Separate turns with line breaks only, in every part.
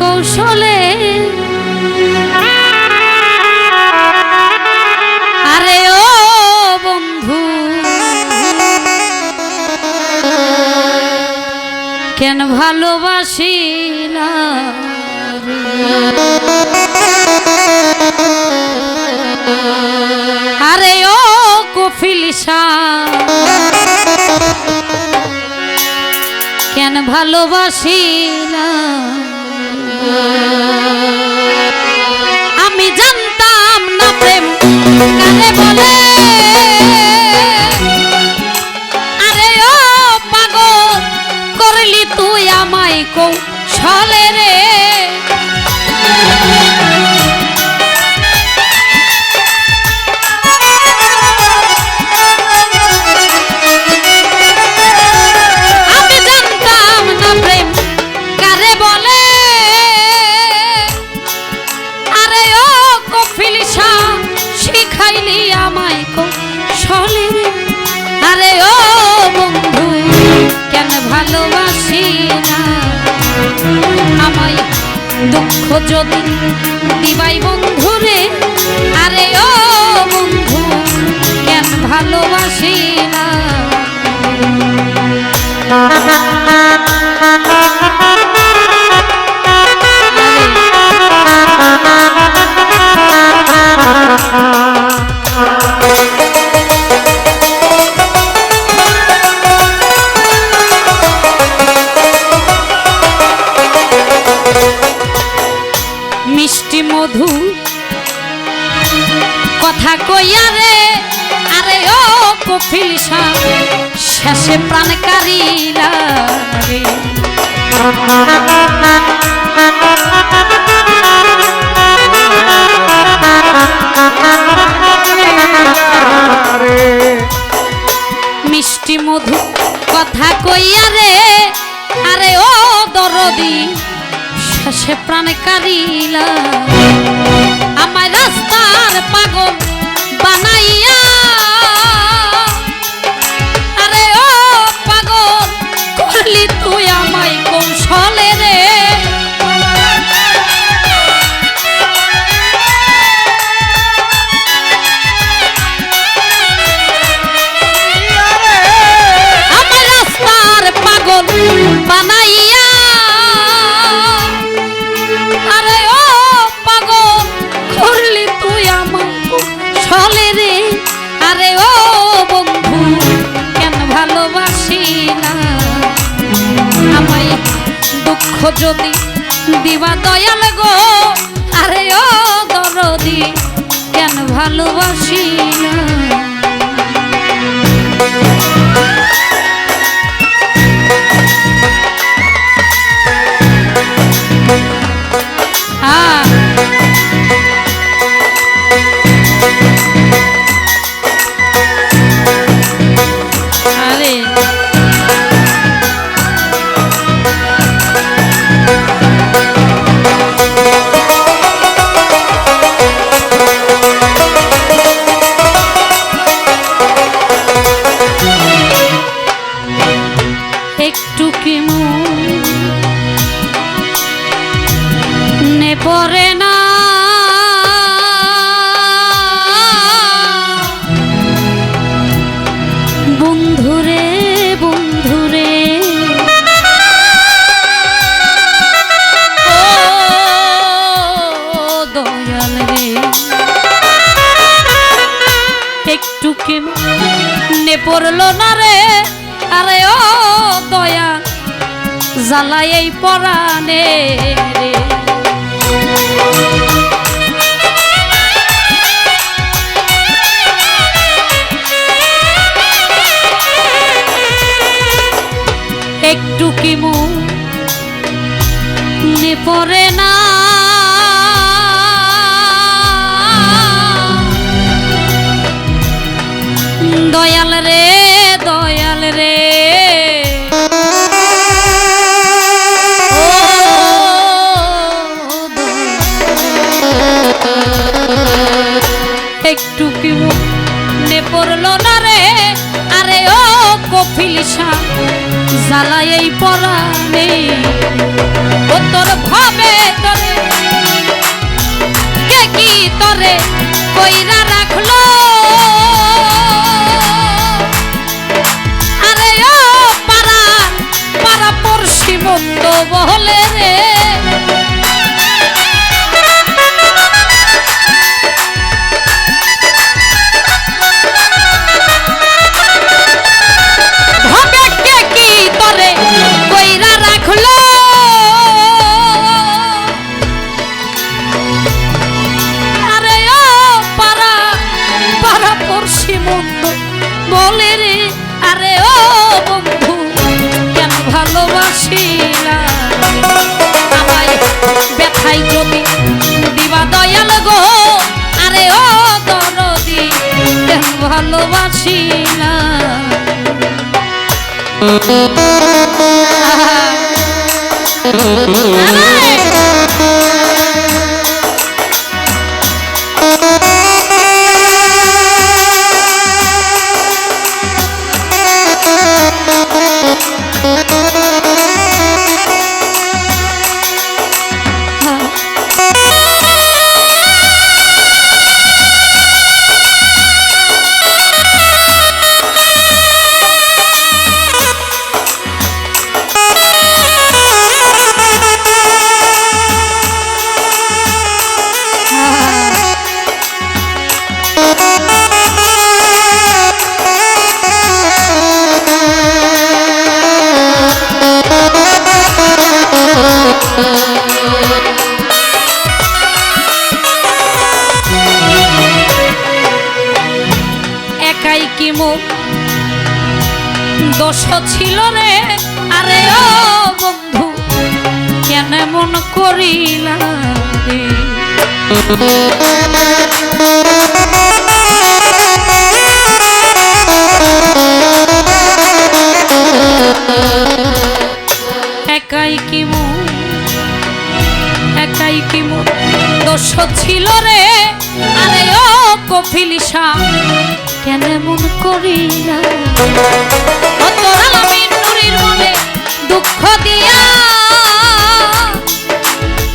কৌশলে। আরে ও বন্ধু কেন ভালোবাসি না আরে ও কফিল কেন ভালোবাসি না আমি জানতাম না প্রেম কারে বলে দুঃখ যদি দিবাই বন্ধুরে আরে ও বন্ধু কেন ভালোবাসি না মিষ্টি শেষে প্রাণ মিষ্টি মধু কথা কইয়া রে, আরে ও দরদি শেষে প্রাণ কারিলা আমার রাস্তার পাগল বানাইয়া ছলে রে, আরে ও বন্ধু, কেন ভালোবাসি না আমায় দুঃখ যদি দিবা দয়াল গো, আরে ও দরদি, কেন ভালোবাসি না কি নে পড়ল না রে আরে ও দয়া জ্বালাই পরাণে রে। একটু কি মনে পড়ল না রে। আরে ও কফিল ও তোর ভাবে তোরে, কে কি তোরে কইরা রাখল? আরে ও পারা পারা পড়শি বন্ধ বহলে রে। বলে রে, আরে ও বন্ধু, কেন ভালোবাসিলা? আমায় ব্যথাই যদি দিবা দয়াল গো, আরে ও দরদি, কেন ভালোবাসিলা? আরে দোষ ছিল রে। আরে ও বন্ধু, কেন মন করিলা একাই কি একাই কি দোষ ছিল রে। আরে ও কফিলিসা কেন মন করিলা দুঃখ দিয়া।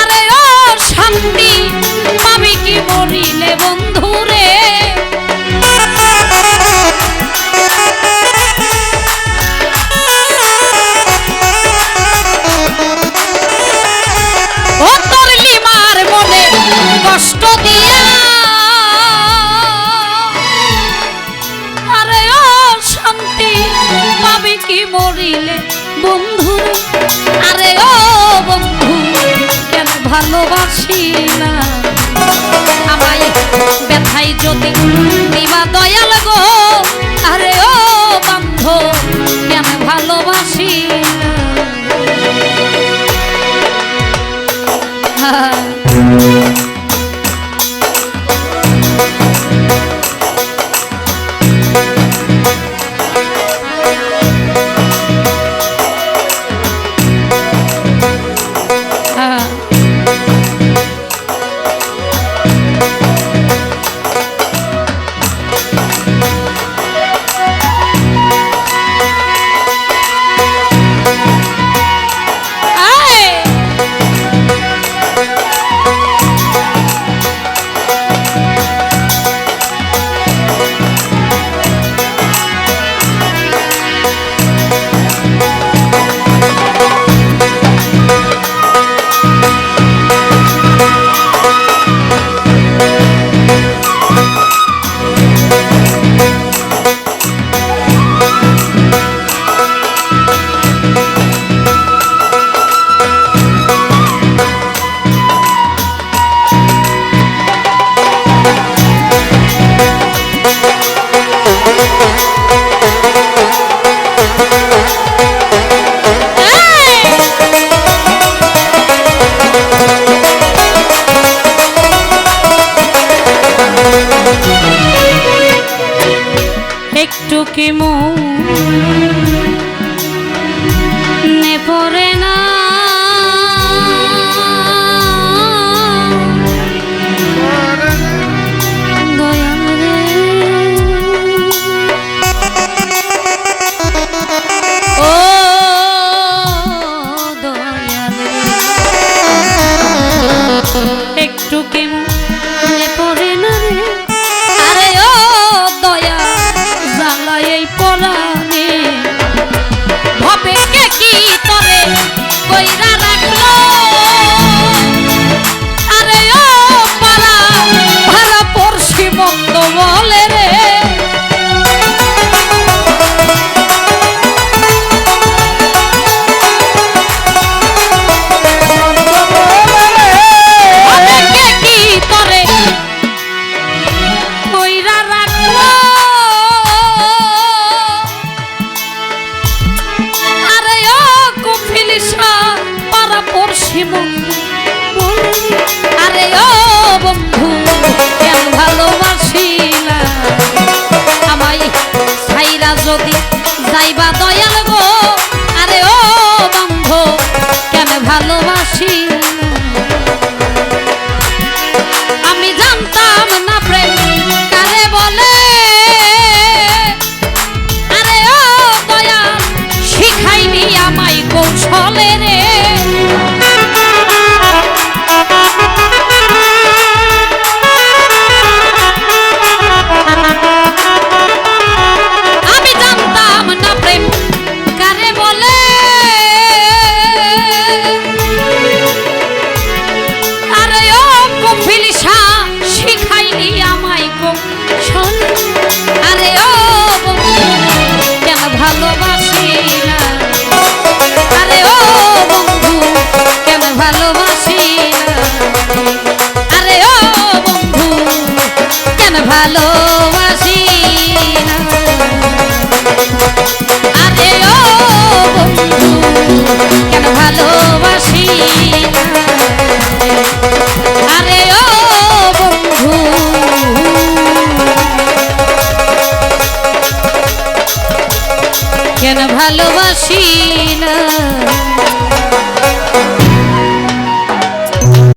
আরে ও শান্তি পাবি কি মরিলে বন্ধু রে? কষ্ট দিয়া। আরে ও শান্তি পাবি কি মরিলে বন্ধু? আরে ও বন্ধু, কেন ভালোবাসি না আমায় ব্যথাই যদি নিবা দয়াল গো, আরে ও কেন ভালোবাসি কি মনে যদি যাইবা দয়াল কেন